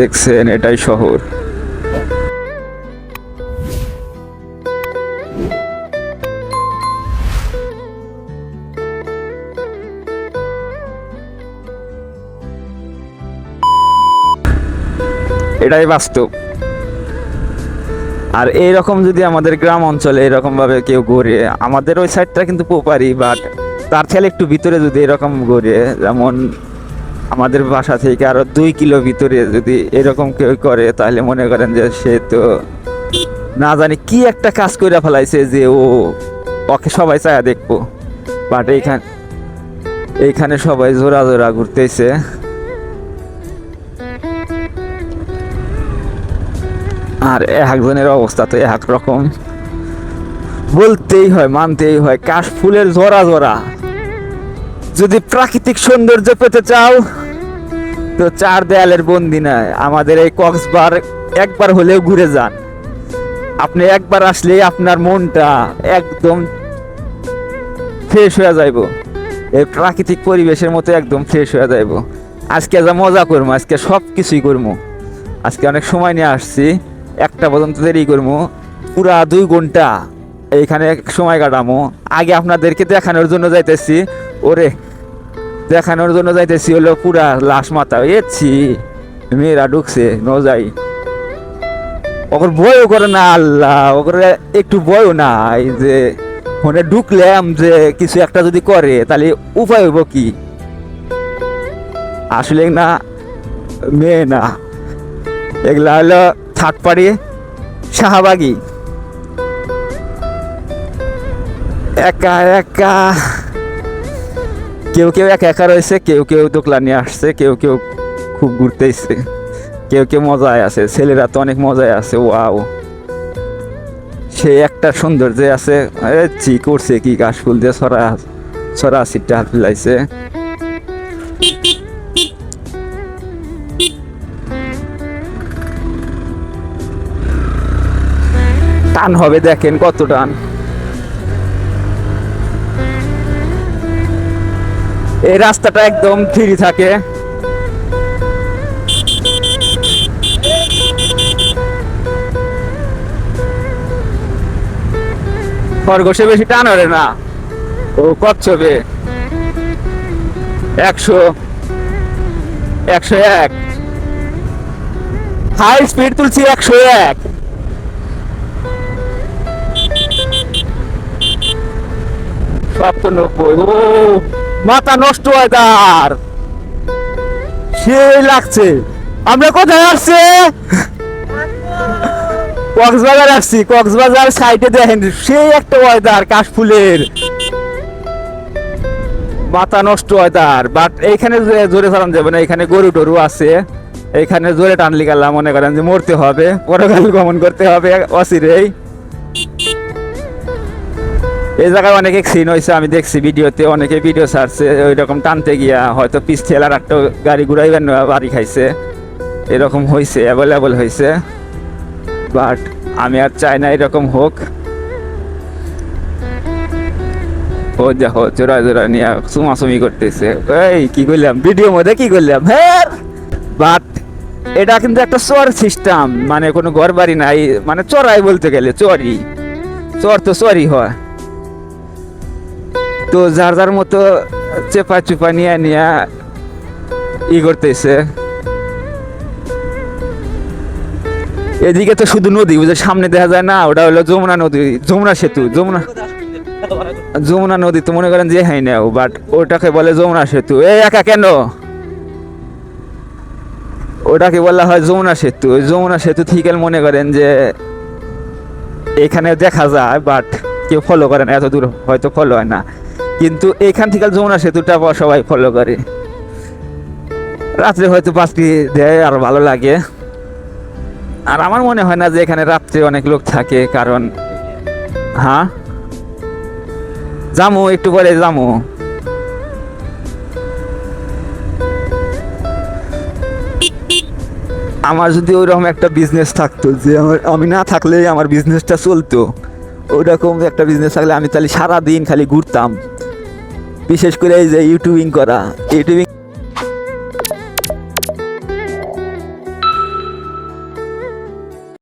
দেখছেন, এটাই শহর। এটাই বাস্তব। আর এইরকম যদি আমাদের গ্রাম অঞ্চলে এরকম ভাবে কেউ গড়ে আমাদের ওই সাইডটা কিন্তু পোপারি বাট তার ছেলে একটু ভিতরে যদি এরকম গড়ে যেমন আমাদের বাসা থেকে আরও দুই কিলো ভিতরে যদি এরকম কেউ করে, তাহলে মনে করেন যে সে তো না জানি কি একটা কাজ করে ফেলাইছে যে ও ওকে সবাই চায়া দেখব। বাট এইখানে এইখানে সবাই জোড়া জোড়া ঘুরতেছে। আর একজনের অবস্থা তো এক রকম। বলতেই হয়, মানতেই হয়, কাশ ফুলের জোড়া জোড়া। যদি প্রাকৃতিক সৌন্দর্য পেতে চাও, তো চার দেয়ালের বন্দি নয় আমাদের এই কক্সবার একবার হলেও ঘুরে যান। আপনি একবার আসলে আপনার মনটা একদম ফ্রেশ হয়ে যাইব। এই প্রাকৃতিক পরিবেশের মতো একদম ফ্রেশ হয়ে যাইব। আজকে যা মজা করব আজকে সব কিছুই করব আজকে অনেক সময় নিয়ে আসছি, একটা পর্যন্ত দেরি করব পুরা দুই ঘণ্টা এইখানে সময় কাটামো। আগে আপনাদেরকে দেখানোর জন্য যাইতেছি। ওরে দেখানোর জন্য যাইতেছি হলো পুরা লাশ মাথা। এছি মেয়েরা ঢুকছে ন যাই ওর বয়ও করে না আল্লাহ ওর একটু বয়ও নাই যে ফোনে ঢুকলাম যে কিছু একটা যদি করে, তাহলে উপায় হইব কি? আসলে না, মেয়ে না। এগুলা হলো থার্ড পার্টি, শাহবাগি। একা একা। কেউ কেউ একা একা রয়েছে, কেউ কেউ দোকলা নিয়ে আসছে, কেউ কেউ খুব ঘুরতেছে, কেউ কেউ মজায় আছে, ছেলেরা তো অনেক মজায় আছে, ওয়াও। সে একটা সৌন্দর্য আছে চি করছে কি গাছ ফুল দিয়ে ছড়া ছড়া সিটটা হাত ফেলাইছে টান হবে দেখেন কত টান। এই রাস্তাটা একদম ফ্রি থাকে। খরগোশে বেশি টান হবে না। ও কচ্ছপে। একশো একশো এক। হাই স্পিড তুলছি একশো এক। নব্বই। ও! মাথা নষ্ট হয় তার। সেই লাগছে। আমরা কোথায় আসছে? কক্সবাজার আসছি। কক্সবাজার সাইডে দেখেন, সেই একটা ওয়েদার কাশফুলের। মাথা নষ্ট হয় তার। বাট এইখানে জোরে চালান যাবে না এখানে গরু টরু আছে। এখানে জোরে টানলি গেলাম মনে করেন যে মরতে হবে, পরকাল গমন করতে হবে, অচিরেই। এই জায়গায় অনেক অ্যাক্সিডেন্ট হয়েছে আমি দেখছি ভিডিওতে, অনেকে ভিডিও ছাড়ছে ওই রকম টানতে গিয়া হয়তো পিস ঠেলার একটা গাড়ি ঘুরাইবেন বাড়ি খাইছে। এরকম হয়েছে অ্যাভেলেবল হয়েছে বাট আমি আর চাই না এরকম হোক। ও দেখো জোড়া জোড়া নিয়ে চুমাচুমি করতেছে। এই, কি করলাম? ভিডিও মধ্যে কি করলাম? হ্যাঁ বাট এটা কিন্তু একটা চর সিস্টেম মানে কোনো ঘর বাড়ি নাই মানে চড়াই বলতে গেলে চরি চর তো চরি হয়। তো যার যার মতো চেপা চুপা নিয়ে নিয়ে ই করতেছে এদিকে তো শুধু নদী, বুঝে, সামনে দেখা যায় না, ওটা হলো যমুনা নদী, যমুনা সেতু, যমুনা। যমুনা নদী তো মনে করেন যে হ্যাঁ না ও বাট ওটাকে বলে যমুনা সেতু। এই একা কেন? ওটাকে বলা হয় যমুনা সেতু। যমুনা সেতু থেকে মনে করেন যে এখানে দেখা যায় বাট কেউ ফলো করে না, এত দূর হয়তো ফলো হয় না। কিন্তু এখান থেকে যমুনা সেতুটা সবাই ফলো করে। রাত্রে হয়তো পাঁচটি দেয়, আর ভালো লাগে। আর আমার মনে হয় না যে এখানে রাত্রে অনেক লোক থাকে, কারণ হ্যাঁ? যামু একটু পরে যামু আমার যদি ওইরকম একটা বিজনেস থাকতো, যে আমার, আমি না থাকলে আমার বিজনেসটা চলতো ওরকম একটা বিজনেস থাকলে আমি তাহলে সারাদিন খালি ঘুরতাম। বিশেষ করে এই যে ইউটিউবিং করা ইউটিউবিং